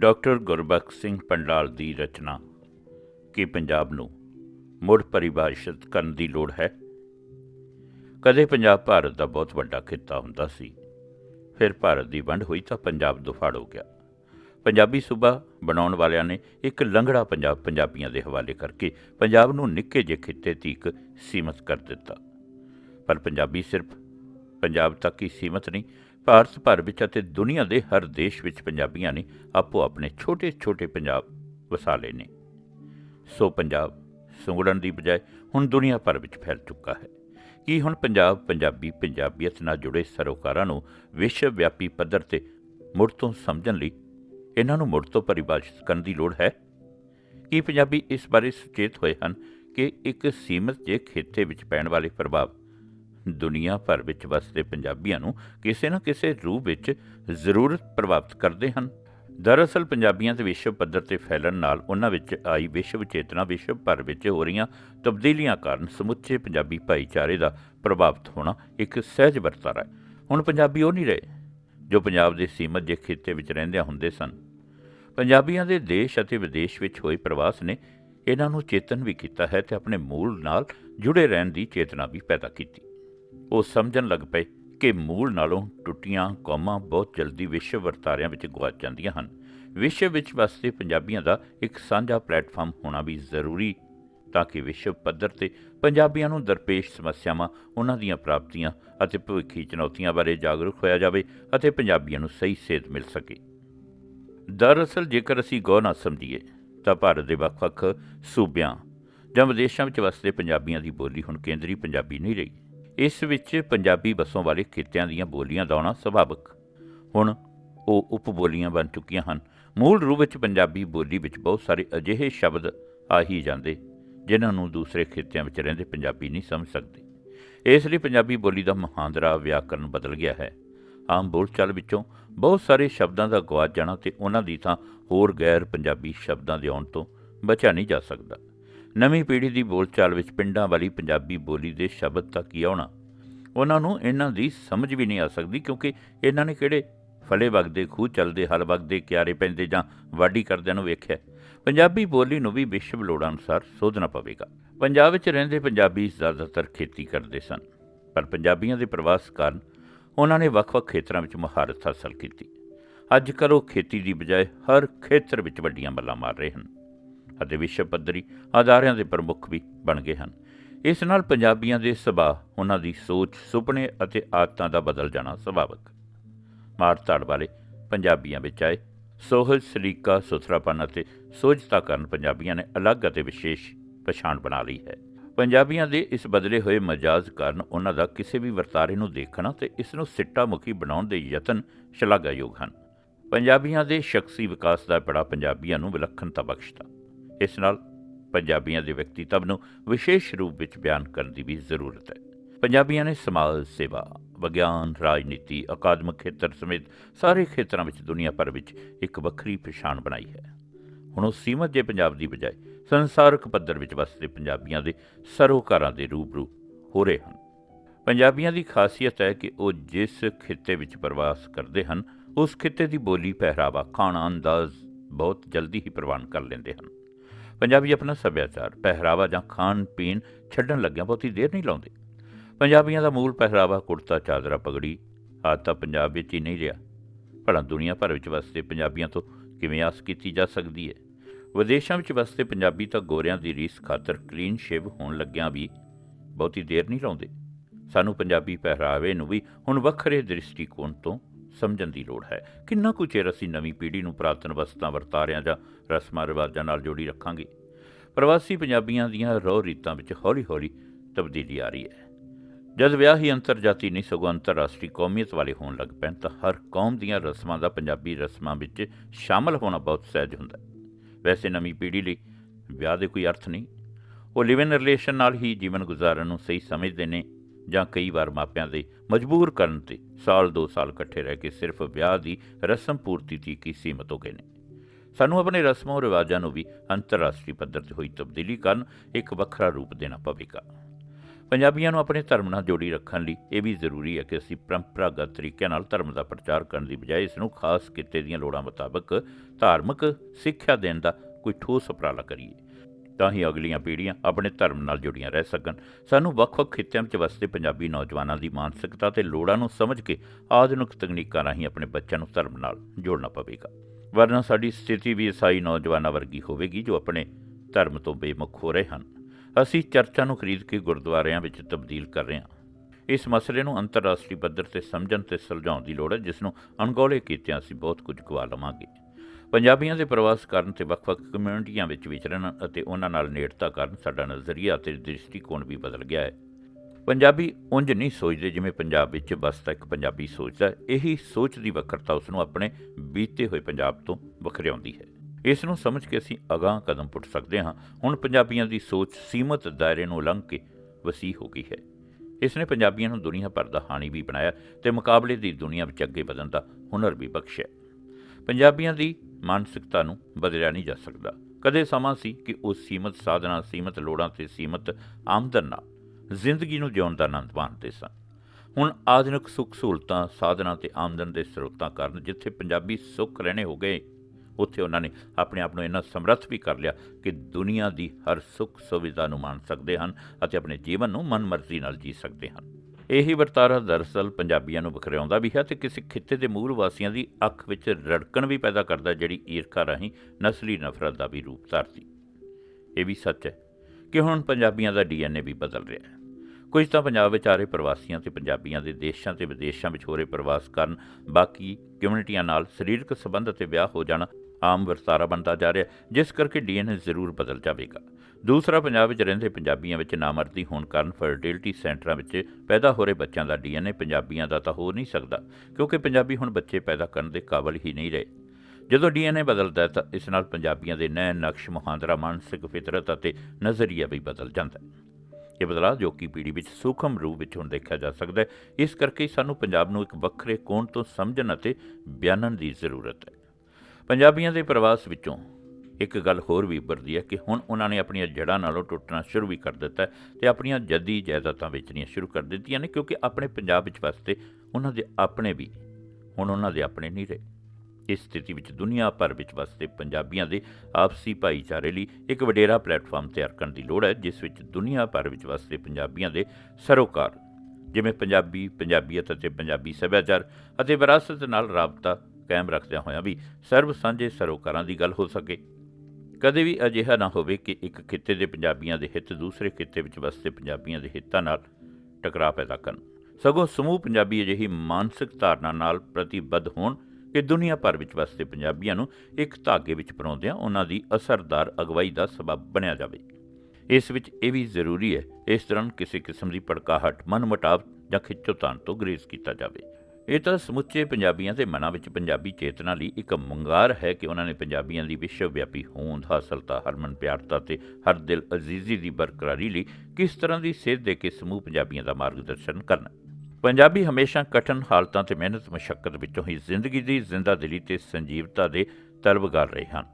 Doctor Gurbakhsh Singh ਪੰਡਾਲ ਦੀ ਰਚਨਾ। ਕਿ ਪੰਜਾਬ ਨੂੰ ਮੁੜ ਪਰਿਭਾਸ਼ਿਤ ਕਰਨ ਦੀ ਲੋੜ ਹੈ? ਕਦੇ ਪੰਜਾਬ ਭਾਰਤ ਦਾ ਬਹੁਤ ਵੱਡਾ ਖਿੱਤਾ ਹੁੰਦਾ ਸੀ। ਫਿਰ ਭਾਰਤ ਦੀ ਵੰਡ ਹੋਈ ਤਾਂ ਪੰਜਾਬ ਦੁਫਾੜ ਹੋ ਗਿਆ। ਪੰਜਾਬੀ ਸੂਬਾ ਬਣਾਉਣ ਵਾਲਿਆਂ ਨੇ ਇੱਕ ਲੰਗੜਾ ਪੰਜਾਬ ਪੰਜਾਬੀਆਂ ਦੇ ਹਵਾਲੇ ਕਰਕੇ ਪੰਜਾਬ ਨੂੰ ਨਿੱਕੇ ਜਿਹੇ ਖਿੱਤੇ ਤੀਕ ਸੀਮਤ ਕਰ ਦਿੱਤਾ। ਪਰ ਪੰਜਾਬੀ ਸਿਰਫ ਪੰਜਾਬ ਤੱਕ ਹੀ ਸੀਮਤ ਨਹੀਂ ਭਾਰਤ ਭਰ ਵਿੱਚ ਅਤੇ ਦੁਨੀਆ ਦੇ ਹਰ ਦੇਸ਼ ਵਿੱਚ ਪੰਜਾਬੀਆਂ ਨੇ ਆਪੋ ਆਪਣੇ ਛੋਟੇ-ਛੋਟੇ ਪੰਜਾਬ ਵਸਾ ਲਏ ਨੇ। ਸੋ ਪੰਜਾਬ ਸੁੰਗੜਨ ਦੀ ਬਜਾਏ ਹੁਣ ਦੁਨੀਆ ਭਰ ਵਿੱਚ ਫੈਲ ਚੁੱਕਾ ਹੈ। ਕੀ ਹੁਣ ਪੰਜਾਬ ਪੰਜਾਬੀ ਪੰਜਾਬੀਅਤ ਨਾਲ ਜੁੜੇ ਸਰੋਕਾਰਾਂ ਨੂੰ ਵਿਸ਼ਵ ਵਿਆਪੀ ਪੱਧਰ ਤੇ ਮੁੜ ਤੋਂ ਸਮਝਣ ਲਈ ਇਹਨਾਂ ਨੂੰ ਮੁੜ ਤੋਂ ਪਰਿਭਾਸ਼ਿਤ ਕਰਨ ਦੀ ਲੋੜ ਹੈ? ਕੀ ਪੰਜਾਬੀ ਇਸ ਬਾਰੇ ਸੁਚੇਤ ਹੋਏ ਹਨ ਕਿ ਇੱਕ ਸੀਮਤ ਜਿਹੇ ਖੇਤੇ ਵਿੱਚ ਪੈਣ ਵਾਲੇ ਪ੍ਰਭਾਵ ਦੁਨੀਆ ਭਰ ਵਿੱਚ ਵਸਦੇ ਪੰਜਾਬੀਆਂ ਨੂੰ ਕਿਸੇ ਨਾ ਕਿਸੇ ਰੂਪ ਵਿੱਚ ਜ਼ਰੂਰਤ ਪ੍ਰਭਾਵਿਤ ਕਰਦੇ ਹਨ। ਦਰਅਸਲ ਪੰਜਾਬੀਆਂ ਦੇ ਵਿਸ਼ਵ ਪੱਧਰ ਤੇ ਫੈਲਣ ਨਾਲ ਉਹਨਾਂ ਵਿੱਚ ਆਈ ਵਿਸ਼ਵ ਚੇਤਨਾ ਵਿਸ਼ਵ ਭਰ ਵਿੱਚ ਹੋ ਰਹੀਆਂ ਤਬਦੀਲੀਆਂ ਕਾਰਨ ਸਮੁੱਚੇ ਪੰਜਾਬੀ ਭਾਈਚਾਰੇ ਦਾ ਪ੍ਰਭਾਵਿਤ ਹੋਣਾ ਇੱਕ ਸਹਿਜ ਵਰਤਾਰਾ ਹੈ। ਹੁਣ ਪੰਜਾਬੀ ਉਹ ਨਹੀਂ ਰਹੇ ਜੋ ਪੰਜਾਬ ਦੇ ਸੀਮਤ ਜਿਹੇ ਖੇਤੇ ਵਿੱਚ ਰਹਿੰਦਿਆਂ ਹੁੰਦੇ ਸਨ। ਪੰਜਾਬੀਆਂ ਦੇ ਦੇਸ਼ ਅਤੇ ਵਿਦੇਸ਼ ਵਿੱਚ ਹੋਏ ਪ੍ਰਵਾਸ ਨੇ ਇਹਨਾਂ ਨੂੰ ਚੇਤਨ ਵੀ ਕੀਤਾ ਹੈ ਤੇ ਆਪਣੇ ਮੂਲ ਨਾਲ ਜੁੜੇ ਰਹਿਣ ਦੀ ਚੇਤਨਾ ਵੀ ਪੈਦਾ ਕੀਤੀ। ਉਹ ਸਮਝਣ ਲੱਗ ਪਏ ਕਿ ਮੂਲ ਨਾਲੋਂ ਟੁੱਟੀਆਂ ਕੌਮਾਂ ਬਹੁਤ ਜਲਦੀ ਵਿਸ਼ਵ ਵਰਤਾਰਿਆਂ ਵਿੱਚ ਗੁਆਚ ਜਾਂਦੀਆਂ ਹਨ। ਵਿਸ਼ਵ ਵਿੱਚ ਵਸਦੇ ਪੰਜਾਬੀਆਂ ਦਾ ਇੱਕ ਸਾਂਝਾ ਪਲੇਟਫਾਰਮ ਹੋਣਾ ਵੀ ਜ਼ਰੂਰੀ ਤਾਂ ਕਿ ਵਿਸ਼ਵ ਪੱਧਰ ਤੇ ਪੰਜਾਬੀਆਂ ਨੂੰ ਦਰਪੇਸ਼ ਸਮੱਸਿਆਵਾਂ, ਉਹਨਾਂ ਦੀਆਂ ਪ੍ਰਾਪਤੀਆਂ ਅਤੇ ਭਵਿੱਖੀ ਚੁਣੌਤੀਆਂ ਬਾਰੇ ਜਾਗਰੂਕ ਹੋਇਆ ਜਾਵੇ ਅਤੇ ਪੰਜਾਬੀਆਂ ਨੂੰ ਸਹੀ ਸੇਧ ਮਿਲ ਸਕੇ। ਦਰਅਸਲ ਜੇਕਰ ਅਸੀਂ ਗੌਰ ਨਾਲ ਸਮਝੀਏ ਤਾਂ ਭਾਰਤ ਦੇ ਵੱਖ-ਵੱਖ ਸੂਬਿਆਂ ਜਾਂ ਵਿਦੇਸ਼ਾਂ ਵਿੱਚ ਵਸਦੇ ਪੰਜਾਬੀਆਂ ਦੀ ਬੋਲੀ ਹੁਣ ਕੇਂਦਰੀ ਪੰਜਾਬੀ ਨਹੀਂ ਰਹੀ। ਇਸ ਵਿੱਚ ਪੰਜਾਬੀ ਵਸੋਂ ਵਾਲੇ ਖੇਤਿਆਂ ਦੀਆਂ ਬੋਲੀਆਂ ਦਾ ਆਉਣਾ ਸੁਭਾਵਿਕ। ਹੁਣ ਉਹ ਉਪ ਬੋਲੀਆਂ ਬਣ ਚੁੱਕੀਆਂ ਹਨ। ਮੂਲ ਰੂਪ ਵਿੱਚ ਪੰਜਾਬੀ ਬੋਲੀ ਵਿੱਚ ਬਹੁਤ ਸਾਰੇ ਅਜਿਹੇ ਸ਼ਬਦ ਆ ਹੀ ਜਾਂਦੇ, ਜਿਨ੍ਹਾਂ ਨੂੰ ਦੂਸਰੇ ਖੇਤਿਆਂ ਵਿੱਚ ਰਹਿੰਦੇ ਪੰਜਾਬੀ ਨਹੀਂ ਸਮਝ ਸਕਦੇ। ਇਸ ਲਈ ਪੰਜਾਬੀ ਬੋਲੀ ਦਾ ਮਹਾਂਦਰਾ ਵਿਆਕਰਨ ਬਦਲ ਗਿਆ ਹੈ। ਆਮ ਬੋਲਚਾਲ ਵਿੱਚੋਂ ਬਹੁਤ ਸਾਰੇ ਸ਼ਬਦਾਂ ਦਾ ਗਵਾਚ ਜਾਣਾ ਤੇ ਉਹਨਾਂ ਦੀ ਥਾਂ ਹੋਰ ਗੈਰ ਪੰਜਾਬੀ ਸ਼ਬਦਾਂ ਦੇ ਆਉਣ ਤੋਂ ਬਚਿਆ ਨਹੀਂ ਜਾ ਸਕਦਾ। ਨਵੀਂ ਪੀੜ੍ਹੀ ਦੀ ਬੋਲਚਾਲ ਵਿੱਚ ਪਿੰਡਾਂ ਵਾਲੀ ਪੰਜਾਬੀ ਬੋਲੀ ਦੇ ਸ਼ਬਦ ਤੱਕ ਹੀ ਆਉਣਾ। ਉਹਨਾਂ ਨੂੰ ਇਹਨਾਂ ਦੀ ਸਮਝ ਵੀ ਨਹੀਂ ਆ ਸਕਦੀ ਕਿਉਂਕਿ ਇਹਨਾਂ ਨੇ ਕਿਹੜੇ ਫਲੇ ਵਗਦੇ, ਖੂਹ ਚੱਲਦੇ, ਹਲ ਵਗਦੇ, ਕਿਆਰੇ ਪੈਂਦੇ ਜਾਂ ਵਾਢੀ ਕਰਦਿਆਂ ਨੂੰ ਵੇਖਿਆ। ਪੰਜਾਬੀ ਬੋਲੀ ਨੂੰ ਵੀ ਵਿਸ਼ਵ ਲੋੜਾਂ ਅਨੁਸਾਰ ਸੋਧਣਾ ਪਵੇਗਾ। ਪੰਜਾਬ ਵਿੱਚ ਰਹਿੰਦੇ ਪੰਜਾਬੀ ਜ਼ਿਆਦਾਤਰ ਖੇਤੀ ਕਰਦੇ ਸਨ, ਪਰ ਪੰਜਾਬੀਆਂ ਦੇ ਪ੍ਰਵਾਸ ਕਾਰਨ ਉਹਨਾਂ ਨੇ ਵੱਖ-ਵੱਖ ਖੇਤਰਾਂ ਵਿੱਚ ਮਹਾਰਤ ਹਾਸਲ ਕੀਤੀ। ਅੱਜ ਕੱਲ੍ਹ ਉਹ ਖੇਤੀ ਦੀ ਬਜਾਏ ਹਰ ਖੇਤਰ ਵਿੱਚ ਵੱਡੀਆਂ ਮੱਲਾਂ ਮਾਰ ਰਹੇ ਹਨ। ਅਤੇ ਵਿਸ਼ਵ ਪੱਧਰੀ ਅਦਾਰਿਆਂ ਦੇ ਪ੍ਰਮੁੱਖ ਵੀ ਬਣ ਗਏ ਹਨ। ਇਸ ਨਾਲ ਪੰਜਾਬੀਆਂ ਦੇ ਸੁਭਾਅ, ਉਹਨਾਂ ਦੀ ਸੋਚ, ਸੁਪਨੇ ਅਤੇ ਆਦਤਾਂ ਦਾ ਬਦਲ ਜਾਣਾ ਸੁਭਾਵਿਕ। ਮਾਰ ਧਾੜ ਵਾਲੇ ਪੰਜਾਬੀਆਂ ਵਿੱਚ ਆਏ ਸੋਹਜ ਸਲੀਕਾ, ਸੁਥਰਾਪਨ ਅਤੇ ਸੋਝਤਾ ਕਾਰਨ ਪੰਜਾਬੀਆਂ ਨੇ ਅਲੱਗ ਅਤੇ ਵਿਸ਼ੇਸ਼ ਪਛਾਣ ਬਣਾ ਲਈ ਹੈ। ਪੰਜਾਬੀਆਂ ਦੇ ਇਸ ਬਦਲੇ ਹੋਏ ਮਜਾਜ਼ ਕਾਰਨ ਉਹਨਾਂ ਦਾ ਕਿਸੇ ਵੀ ਵਰਤਾਰੇ ਨੂੰ ਦੇਖਣਾ ਤੇ ਇਸ ਨੂੰ ਸਿੱਟਾ ਮੁਖੀ ਬਣਾਉਣ ਦੇ ਯਤਨ ਸ਼ਲਾਘਾਯੋਗ ਹਨ। ਪੰਜਾਬੀਆਂ ਦੇ ਸ਼ਖਸੀ ਵਿਕਾਸ ਦਾ ਬੜਾ ਪੰਜਾਬੀਆਂ ਨੂੰ ਵਿਲੱਖਣਤਾ ਬਖਸ਼ਦਾ। ਇਸ ਨਾਲ ਪੰਜਾਬੀਆਂ ਦੇ ਵਿਅਕਤੀਤਵ ਨੂੰ ਵਿਸ਼ੇਸ਼ ਰੂਪ ਵਿੱਚ ਬਿਆਨ ਕਰਨ ਦੀ ਵੀ ਜ਼ਰੂਰਤ ਹੈ। ਪੰਜਾਬੀਆਂ ਨੇ ਸਮਾਜ ਸੇਵਾ, ਵਿਗਿਆਨ, ਰਾਜਨੀਤੀ, ਅਕਾਦਮਿਕ ਖੇਤਰ ਸਮੇਤ ਸਾਰੇ ਖੇਤਰਾਂ ਵਿੱਚ ਦੁਨੀਆ ਭਰ ਵਿੱਚ ਇੱਕ ਵੱਖਰੀ ਪਛਾਣ ਬਣਾਈ ਹੈ। ਹੁਣ ਉਹ ਸੀਮਤ ਜੇ ਪੰਜਾਬ ਦੀ ਬਜਾਏ ਸੰਸਾਰਕ ਪੱਧਰ ਵਿੱਚ ਵਸਦੇ ਪੰਜਾਬੀਆਂ ਦੇ ਸਰੋਕਾਰਾਂ ਦੇ ਰੂਬਰੂ ਹੋ ਰਹੇ ਹਨ। ਪੰਜਾਬੀਆਂ ਦੀ ਖਾਸੀਅਤ ਹੈ ਕਿ ਉਹ ਜਿਸ ਖਿੱਤੇ ਵਿੱਚ ਪ੍ਰਵਾਸ ਕਰਦੇ ਹਨ, ਉਸ ਖਿੱਤੇ ਦੀ ਬੋਲੀ, ਪਹਿਰਾਵਾ, ਖਾਣਾ, ਅੰਦਾਜ਼ ਬਹੁਤ ਜਲਦੀ ਹੀ ਪ੍ਰਵਾਨ ਕਰ ਲੈਂਦੇ ਹਨ। ਪੰਜਾਬੀ ਆਪਣਾ ਸੱਭਿਆਚਾਰ, ਪਹਿਰਾਵਾ ਜਾਂ ਖਾਣ ਪੀਣ ਛੱਡਣ ਲੱਗਿਆ ਬਹੁਤੀ ਦੇਰ ਨਹੀਂ ਲਾਉਂਦੇ। ਪੰਜਾਬੀਆਂ ਦਾ ਮੂਲ ਪਹਿਰਾਵਾ ਕੁੜਤਾ, ਚਾਦਰਾ, ਪਗੜੀ ਆਦਤ ਤਾਂ ਪੰਜਾਬ ਵਿੱਚ ਹੀ ਨਹੀਂ ਰਿਹਾ। ਭਲਾ ਦੁਨੀਆ ਭਰ ਵਿੱਚ ਵਸਦੇ ਪੰਜਾਬੀਆਂ ਤੋਂ ਕਿਵੇਂ ਆਸ ਕੀਤੀ ਜਾ ਸਕਦੀ ਹੈ? ਵਿਦੇਸ਼ਾਂ ਵਿੱਚ ਵਸਦੇ ਪੰਜਾਬੀ ਤਾਂ ਗੋਰਿਆਂ ਦੀ ਰੀਸ ਖਾਤਰ ਕਲੀਨ ਸ਼ੇਵ ਹੋਣ ਲੱਗਿਆਂ ਵੀ ਬਹੁਤੀ ਦੇਰ ਨਹੀਂ ਲਾਉਂਦੇ। ਸਾਨੂੰ ਪੰਜਾਬੀ ਪਹਿਰਾਵੇ ਨੂੰ ਵੀ ਹੁਣ ਵੱਖਰੇ ਦ੍ਰਿਸ਼ਟੀਕੋਣ ਤੋਂ ਸਮਝਣ ਦੀ ਲੋੜ ਹੈ। ਕਿੰਨਾ ਕੁ ਚਿਰ ਅਸੀਂ ਨਵੀਂ ਪੀੜ੍ਹੀ ਨੂੰ ਪੁਰਾਤਨ ਵਸਤਾਂ ਵਰਤਾਰਿਆਂ ਜਾਂ ਰਸਮਾਂ ਰਿਵਾਜਾਂ ਨਾਲ ਜੋੜੀ ਰੱਖਾਂਗੇ? ਪ੍ਰਵਾਸੀ ਪੰਜਾਬੀਆਂ ਦੀਆਂ ਰੋਹ ਰੀਤਾਂ ਵਿੱਚ ਹੌਲੀ-ਹੌਲੀ ਤਬਦੀਲੀ ਆ ਰਹੀ ਹੈ। ਜਦ ਵਿਆਹ ਹੀ ਅੰਤਰਜਾਤੀ ਨਹੀਂ, ਸਗੋਂ ਅੰਤਰਰਾਸ਼ਟਰੀ ਕੌਮੀਅਤ ਵਾਲੇ ਹੋਣ ਲੱਗ ਪੈਣ, ਤਾਂ ਹਰ ਕੌਮ ਦੀਆਂ ਰਸਮਾਂ ਦਾ ਪੰਜਾਬੀ ਰਸਮਾਂ ਵਿੱਚ ਸ਼ਾਮਲ ਹੋਣਾ ਬਹੁਤ ਸਹਿਜ ਹੁੰਦਾ ਹੈ। ਵੈਸੇ ਨਵੀਂ ਪੀੜ੍ਹੀ ਲਈ ਵਿਆਹ ਦੇ ਕੋਈ ਅਰਥ ਨਹੀਂ। ਉਹ ਲਿਵ ਇਨ ਰਿਲੇਸ਼ਨ ਨਾਲ ਹੀ ਜੀਵਨ ਗੁਜ਼ਾਰਨ ਨੂੰ ਸਹੀ ਸਮਝਦੇ ਨੇ ਜਾਂ ਕਈ ਵਾਰ ਮਾਪਿਆਂ ਦੇ ਮਜਬੂਰ ਕਰਨ ਤੇ ਸਾਲ 2 ਸਾਲ ਇਕੱਠੇ ਰਹਿ ਕੇ ਸਿਰਫ ਵਿਆਹ ਦੀ ਰਸਮ ਪੂਰਤੀ ਤੀਕ ਹੀ ਸੀਮਤ ਹੋ ਗਏ ਨੇ। ਸਾਨੂੰ ਆਪਣੇ ਰਸਮਾਂ ਰਿਵਾਜਾਂ ਨੂੰ ਵੀ ਅੰਤਰਰਾਸ਼ਟਰੀ ਪੱਧਰ ਤੇ ਹੋਈ ਤਬਦੀਲੀ ਕਰਨ ਇੱਕ ਵੱਖਰਾ ਰੂਪ ਦੇਣਾ ਪਵੇਗਾ। ਪੰਜਾਬੀਆਂ ਨੂੰ ਆਪਣੇ ਧਰਮ ਨਾਲ ਜੋੜੀ ਰੱਖਣ ਲਈ ਇਹ ਵੀ ਜ਼ਰੂਰੀ ਹੈ ਕਿ ਅਸੀਂ ਪਰੰਪਰਾਗਤ ਤਰੀਕੇ ਨਾਲ ਧਰਮ ਦਾ ਪ੍ਰਚਾਰ ਕਰਨ ਦੀ ਬਜਾਏ ਇਸ ਨੂੰ ਖਾਸ ਕਿੱਤੇ ਦੀਆਂ ਲੋੜਾਂ ਮੁਤਾਬਕ ਧਾਰਮਿਕ ਸਿੱਖਿਆ ਦੇਣ ਦਾ ਕੋਈ ਠੋਸ ਉਪਰਾਲਾ ਕਰੀਏ। ਤਾਂ ਹੀ ਅਗਲੀਆਂ ਪੀੜ੍ਹੀਆਂ ਆਪਣੇ ਧਰਮ ਨਾਲ ਜੁੜੀਆਂ ਰਹਿ ਸਕਣ। ਸਾਨੂੰ ਵੱਖ-ਵੱਖ ਖਿੱਤਿਆਂ ਵਿੱਚ ਵਸਦੇ ਪੰਜਾਬੀ ਨੌਜਵਾਨਾਂ ਦੀ ਮਾਨਸਿਕਤਾ ਤੇ ਲੋੜਾਂ ਨੂੰ ਸਮਝ ਕੇ ਆਧੁਨਿਕ ਤਕਨੀਕਾਂ ਰਾਹੀਂ ਆਪਣੇ ਬੱਚਿਆਂ ਨੂੰ ਧਰਮ ਨਾਲ ਜੋੜਨਾ ਪਵੇਗਾ। ਵਰਨਾ ਸਾਡੀ ਸਥਿਤੀ ਵੀ ਈਸਾਈ ਨੌਜਵਾਨਾਂ ਵਰਗੀ ਹੋਵੇਗੀ ਜੋ ਆਪਣੇ ਧਰਮ ਤੋਂ ਬੇਮੁਖ ਹੋ ਰਹੇ ਹਨ। ਅਸੀਂ ਚਰਚਾਂ ਨੂੰ ਖਰੀਦ ਕੇ ਗੁਰਦੁਆਰਿਆਂ ਵਿੱਚ ਤਬਦੀਲ ਕਰ ਰਹੇ ਹਾਂ। ਇਸ ਮਸਲੇ ਨੂੰ ਅੰਤਰਰਾਸ਼ਟਰੀ ਪੱਧਰ ਤੇ ਸਮਝਣ ਤੇ ਸੁਲਝਾਉਣ ਦੀ ਲੋੜ ਹੈ, ਜਿਸ ਨੂੰ ਅਣਗੌਲੇ ਕੀਤਿਆਂ ਅਸੀਂ ਬਹੁਤ ਕੁਝ ਗਵਾ ਲਵਾਂਗੇ। ਪੰਜਾਬੀਆਂ ਦੇ ਪ੍ਰਵਾਸ ਕਰਨ ਤੇ ਵੱਖ-ਵੱਖ ਕਮਿਊਨਿਟੀਆਂ ਵਿੱਚ ਵਿਚਰਨ ਅਤੇ ਉਹਨਾਂ ਨਾਲ ਨੇੜਤਾ ਕਰਨ ਸਾਡਾ ਨਜ਼ਰੀਆ ਅਤੇ ਦ੍ਰਿਸ਼ਟੀਕੋਣ ਵੀ ਬਦਲ ਗਿਆ ਹੈ। ਪੰਜਾਬੀ ਉਂਝ ਨਹੀਂ ਸੋਚਦੇ ਜਿਵੇਂ ਪੰਜਾਬ ਵਿੱਚ ਬਸਦਾ ਇੱਕ ਪੰਜਾਬੀ ਸੋਚਦਾ ਇਹੀ ਸੋਚ ਦੀ ਵੱਖਰਤਾ ਉਸ ਨੂੰ ਆਪਣੇ ਬੀਤੇ ਹੋਏ ਪੰਜਾਬ ਤੋਂ ਵੱਖਰਿਆਉਂਦੀ ਹੈ। ਇਸ ਨੂੰ ਸਮਝ ਕੇ ਅਸੀਂ ਅਗਾਂਹ ਕਦਮ ਪੁੱਟ ਸਕਦੇ ਹਾਂ। ਹੁਣ ਪੰਜਾਬੀਆਂ ਦੀ ਸੋਚ ਸੀਮਤ ਦਾਇਰੇ ਨੂੰ ਲੰਘ ਕੇ ਵਸੀ ਹੋ ਗਈ ਹੈ। ਇਸ ਨੇ ਪੰਜਾਬੀਆਂ ਨੂੰ ਦੁਨੀਆ ਭਰ ਦਾ ਹਾਣੀ ਵੀ ਬਣਾਇਆ ਤੇ ਮੁਕਾਬਲੇ ਦੀ ਦੁਨੀਆ ਵਿੱਚ ਅੱਗੇ ਵਧਣ ਦਾ ਹੁਨਰ ਵੀ ਬਖਸ਼ਿਆ। ਪੰਜਾਬੀਆਂ ਦੀ ਮਾਨਸਿਕਤਾ ਨੂੰ ਬਦਲਿਆ ਨਹੀਂ ਜਾ ਸਕਦਾ। ਕਦੇ ਸਮਾਂ ਸੀ ਕਿ ਉਹ ਸੀਮਤ ਸਾਧਨਾਂ, ਸੀਮਤ ਲੋੜਾਂ ਤੇ ਸੀਮਤ ਆਮਦਨ ਨਾਲ ਜ਼ਿੰਦਗੀ ਨੂੰ ਜਿਉਣ ਦਾ ਆਨੰਦ ਮਾਣਦੇ ਸਨ। ਹੁਣ ਆਧੁਨਿਕ ਸੁੱਖ ਸਹੂਲਤਾਂ, ਸਾਧਨਾਂ ਤੇ ਆਮਦਨ ਦੇ ਸਰੋਤਾਂ ਕਾਰਨ ਜਿੱਥੇ ਪੰਜਾਬੀ ਸੁੱਖ ਰਹਿਣੇ ਹੋ ਗਏ, ਉੱਥੇ ਉਹਨਾਂ ਨੇ ਆਪਣੇ ਆਪ ਨੂੰ ਇੰਨਾ ਸਮਰੱਥ ਵੀ ਕਰ ਲਿਆ ਕਿ ਦੁਨੀਆ ਦੀ ਹਰ ਸੁੱਖ ਸੁਵਿਧਾ ਨੂੰ ਮਾਣ ਸਕਦੇ ਹਨ ਅਤੇ ਆਪਣੇ ਜੀਵਨ ਨੂੰ ਮਨਮਰਜ਼ੀ ਨਾਲ ਜੀ ਸਕਦੇ ਹਨ। ਇਹੀ ਵਰਤਾਰਾ ਦਰਅਸਲ ਪੰਜਾਬੀਆਂ ਨੂੰ ਬਖਰਿਆਉਂਦਾ ਵੀ ਹੈ ਤੇ ਕਿਸੇ ਖਿੱਤੇ ਦੇ ਮੂਲ ਵਾਸੀਆਂ ਦੀ ਅੱਖ ਵਿੱਚ ਰੜਕਣ ਵੀ ਪੈਦਾ ਕਰਦਾ ਜਿਹੜੀ ਈਰਖਾ ਰਾਹੀਂ ਨਸਲੀ ਨਫ਼ਰਤ ਦਾ ਵੀ ਰੂਪ ਧਾਰਦੀ। ਇਹ ਵੀ ਸੱਚ ਹੈ ਕਿ ਹੁਣ ਪੰਜਾਬੀਆਂ ਦਾ ਡੀਐਨਏ ਵੀ ਬਦਲ ਰਿਹਾ ਹੈ। ਕੁਝ ਤਾਂ ਪੰਜਾਬ ਵਿੱਚ ਆ ਰਹੇ ਪ੍ਰਵਾਸੀਆਂ ਤੇ ਪੰਜਾਬੀਆਂ ਦੇ ਦੇਸ਼ਾਂ ਤੇ ਵਿਦੇਸ਼ਾਂ ਵਿੱਚ ਹੋ ਰਹੇ ਪ੍ਰਵਾਸ ਕਾਰਨ ਬਾਕੀ ਕਮਿਊਨਿਟੀਆਂ ਨਾਲ ਸਰੀਰਕ ਸੰਬੰਧ ਅਤੇ ਵਿਆਹ ਹੋ ਜਾਣਾ ਆਮ ਵਰਤਾਰਾ ਬਣਦਾ ਜਾ ਰਿਹਾ ਜਿਸ ਕਰਕੇ ਡੀਐਨਏ ਜ਼ਰੂਰ ਬਦਲ ਜਾਵੇਗਾ। ਦੂਸਰਾ, ਪੰਜਾਬ ਵਿੱਚ ਰਹਿੰਦੇ ਪੰਜਾਬੀਆਂ ਵਿੱਚ ਨਾਮਰਦੀ ਹੋਣ ਕਾਰਨ ਫਰਟੀਲਿਟੀ ਸੈਂਟਰਾਂ ਵਿੱਚ ਪੈਦਾ ਹੋ ਰਹੇ ਬੱਚਿਆਂ ਦਾ ਡੀਐਨਏ ਪੰਜਾਬੀਆਂ ਦਾ ਤਾਂ ਹੋ ਨਹੀਂ ਸਕਦਾ, ਕਿਉਂਕਿ ਪੰਜਾਬੀ ਹੁਣ ਬੱਚੇ ਪੈਦਾ ਕਰਨ ਦੇ ਕਾਬਲ ਹੀ ਨਹੀਂ ਰਹੇ। ਜਦੋਂ ਡੀਐਨਏ ਬਦਲਦਾ ਹੈ ਤਾਂ ਇਸ ਨਾਲ ਪੰਜਾਬੀਆਂ ਦੇ ਨੈ ਨਕਸ਼, ਮੁਹਾਂਦਰਾ, ਮਾਨਸਿਕ ਫਿਤਰਤ ਅਤੇ ਨਜ਼ਰੀਆ ਵੀ ਬਦਲ ਜਾਂਦਾ ਹੈ। ਇਹ ਬਦਲਾਅ ਜੋ ਕਿ ਪੀੜ੍ਹੀ ਵਿੱਚ ਸੂਖਮ ਰੂਪ ਵਿੱਚ ਹੁਣ ਦੇਖਿਆ ਜਾ ਸਕਦਾ ਹੈ, ਇਸ ਕਰਕੇ ਸਾਨੂੰ ਪੰਜਾਬ ਨੂੰ ਇੱਕ ਵੱਖਰੇ ਕੋਣ ਤੋਂ ਸਮਝਣ ਅਤੇ ਬਿਆਨਣ ਦੀ ਜ਼ਰੂਰਤ ਹੈ। ਪੰਜਾਬੀਆਂ ਦੇ ਪ੍ਰਵਾਸ ਵਿੱਚੋਂ ਇੱਕ ਗੱਲ ਹੋਰ ਵੀ ਉੱਭਰਦੀ ਹੈ ਕਿ ਹੁਣ ਉਹਨਾਂ ਨੇ ਆਪਣੀਆਂ ਜੜ੍ਹਾਂ ਨਾਲੋਂ ਟੁੱਟਣਾ ਸ਼ੁਰੂ ਵੀ ਕਰ ਦਿੱਤਾ ਹੈ ਤੇ ਆਪਣੀਆਂ ਜੱਦੀ ਜਾਇਦਾਦਾਂ ਵੇਚਣੀਆਂ ਸ਼ੁਰੂ ਕਰ ਦਿੱਤੀਆਂ ਨੇ ਕਿਉਂਕਿ ਆਪਣੇ ਪੰਜਾਬ ਵਿੱਚ ਵਸਦੇ ਉਹਨਾਂ ਦੇ ਆਪਣੇ ਵੀ ਹੁਣ ਉਹਨਾਂ ਦੇ ਆਪਣੇ ਨਹੀਂ ਰਹੇ। ਇਸ ਸਥਿਤੀ ਵਿੱਚ ਦੁਨੀਆ ਭਰ ਵਿੱਚ ਵਸਦੇ ਪੰਜਾਬੀਆਂ ਦੇ ਆਪਸੀ ਭਾਈਚਾਰੇ ਲਈ ਇੱਕ ਵਡੇਰਾ ਪਲੇਟਫਾਰਮ ਤਿਆਰ ਕਰਨ ਦੀ ਲੋੜ ਹੈ, ਜਿਸ ਵਿੱਚ ਦੁਨੀਆ ਭਰ ਵਿੱਚ ਵਸਦੇ ਪੰਜਾਬੀਆਂ ਦੇ ਸਰੋਕਾਰ ਜਿਵੇਂ ਪੰਜਾਬੀ, ਪੰਜਾਬੀਅਤ ਅਤੇ ਪੰਜਾਬੀ ਸੱਭਿਆਚਾਰ ਅਤੇ ਵਿਰਾਸਤ ਨਾਲ ਰਾਬਤਾ ਕਾਇਮ ਰੱਖਦਿਆਂ ਹੋਇਆਂ ਵੀ ਸਰਬ ਸਾਂਝੇ ਸਰੋਕਾਰਾਂ ਦੀ ਗੱਲ ਹੋ ਸਕੇ। ਕਦੇ ਵੀ ਅਜਿਹਾ ਨਾ ਹੋਵੇ ਕਿ ਇੱਕ ਖਿੱਤੇ ਦੇ ਪੰਜਾਬੀਆਂ ਦੇ ਹਿੱਤ ਦੂਸਰੇ ਖਿੱਤੇ ਵਿੱਚ ਵਸਦੇ ਪੰਜਾਬੀਆਂ ਦੇ ਹਿੱਤਾਂ ਨਾਲ ਟਕਰਾਅ ਪੈਦਾ ਕਰਨ। ਸਗੋਂ ਸਮੂਹ ਪੰਜਾਬੀ ਅਜਿਹੀ ਮਾਨਸਿਕ ਧਾਰਨਾ ਨਾਲ ਪ੍ਰਤੀਬੱਧ ਹੋਣ ਕਿ ਦੁਨੀਆ ਭਰ ਵਿੱਚ ਵਸਦੇ ਪੰਜਾਬੀਆਂ ਨੂੰ ਇੱਕ ਧਾਗੇ ਵਿੱਚ ਪਰੋਂਦਿਆਂ ਉਹਨਾਂ ਦੀ ਅਸਰਦਾਰ ਅਗਵਾਈ ਦਾ ਸਬਬ ਬਣਿਆ ਜਾਵੇ। ਇਸ ਵਿੱਚ ਇਹ ਵੀ ਜ਼ਰੂਰੀ ਹੈ ਇਸ ਦੌਰਾਨ ਕਿਸੇ ਕਿਸਮ ਦੀ ਭੜਕਾਹਟ, ਮਨਮੁਟਾਵ ਜਾਂ ਖਿੱਚੋਤਾਣ ਤੋਂ ਗਰੇਜ਼ ਕੀਤਾ ਜਾਵੇ। ਇਹ ਤਾਂ ਸਮੁੱਚੇ ਪੰਜਾਬੀਆਂ ਦੇ ਮਨਾਂ ਵਿੱਚ ਪੰਜਾਬੀ ਚੇਤਨਾ ਲਈ ਇੱਕ ਮੰਗਾਰ ਹੈ ਕਿ ਉਹਨਾਂ ਨੇ ਪੰਜਾਬੀਆਂ ਦੀ ਵਿਸ਼ਵ ਵਿਆਪੀ ਹੋਂਦ ਹਾਸਲਤਾ ਹਰਮਨ ਪਿਆਰਤਾ ਤੇ ਹਰ ਦਿਲ ਅਜ਼ੀਜ਼ੀ ਦੀ ਬਰਕਰਾਰੀ ਲਈ ਕਿਸ ਤਰ੍ਹਾਂ ਦੀ ਸੇਧ ਦੇ ਕੇ ਸਮੂਹ ਪੰਜਾਬੀਆਂ ਦਾ ਮਾਰਗਦਰਸ਼ਨ ਕਰਨਾ। ਪੰਜਾਬੀ ਹਮੇਸ਼ਾ ਕਠਨ ਹਾਲਤਾਂ ਤੇ ਮਿਹਨਤ ਮੁਸ਼ਕਲ ਵਿੱਚੋਂ ਹੀ ਜ਼ਿੰਦਗੀ ਦੀ ਜ਼ਿੰਦਾ ਦਿਲੀ ਤੇ ਸੰਜੀਵਤਾ ਦੇ ਤਲਬਗਾਰ ਰਹੇ ਹਨ।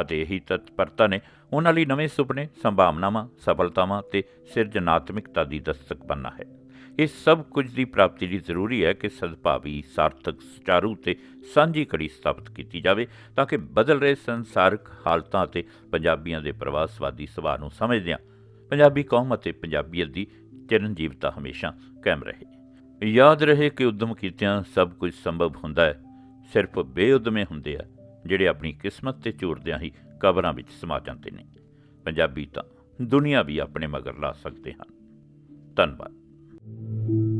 ਅਤੇ ਇਹੀ ਤਤਪਰਤਾ ਨੇ ਉਹਨਾਂ ਲਈ ਨਵੇਂ ਸੁਪਨੇ, ਸੰਭਾਵਨਾਵਾਂ, ਸਫਲਤਾਵਾਂ ਤੇ ਸਿਰਜਣਾਤਮਿਕਤਾ ਦੀ ਦਸਤਕ ਬੰਨਾ ਹੈ। ਇਸ ਸਭ ਕੁਝ ਦੀ ਪ੍ਰਾਪਤੀ ਲਈ ਜ਼ਰੂਰੀ ਹੈ ਕਿ ਸਦਭਾਵੀ, ਸਾਰਥਕ, ਸੁਚਾਰੂ ਤੇ ਸਾਂਝੀ ਕੜੀ ਸਥਾਪਿਤ ਕੀਤੀ ਜਾਵੇ ਤਾਂ ਕਿ ਬਦਲ ਰਹੇ ਸੰਸਾਰਕ ਹਾਲਤਾਂ ਤੇ ਪੰਜਾਬੀਆਂ ਦੇ ਪ੍ਰਵਾਸਵਾਦੀ ਸੁਭਾਅ ਨੂੰ ਸਮਝਦਿਆਂ ਪੰਜਾਬੀ ਕੌਮ ਅਤੇ ਪੰਜਾਬੀਅਤ ਦੀ ਚਿਰੰਜੀਵਤਾ ਹਮੇਸ਼ਾ ਕਾਇਮ ਰਹੇ। ਯਾਦ ਰਹੇ ਕਿ ਉਦਮ ਕੀਤਿਆਂ ਸਭ ਕੁਝ ਸੰਭਵ ਹੁੰਦਾ ਹੈ, ਸਿਰਫ ਬੇਉਦਮੇ ਹੁੰਦੇ ਆ, ਜਿਹੜੇ ਆਪਣੀ ਕਿਸਮਤ ਤੇ ਝੂਰਦਿਆਂ ਹੀ ਕਬਰਾਂ ਵਿੱਚ ਸਮਾ ਜਾਂਦੇ ਨੇ। ਪੰਜਾਬੀ ਤਾਂ ਦੁਨੀਆ ਵੀ ਆਪਣੇ ਮਗਰ ਲਾ ਸਕਦੇ ਹਨ। ਧੰਨਵਾਦ। thank you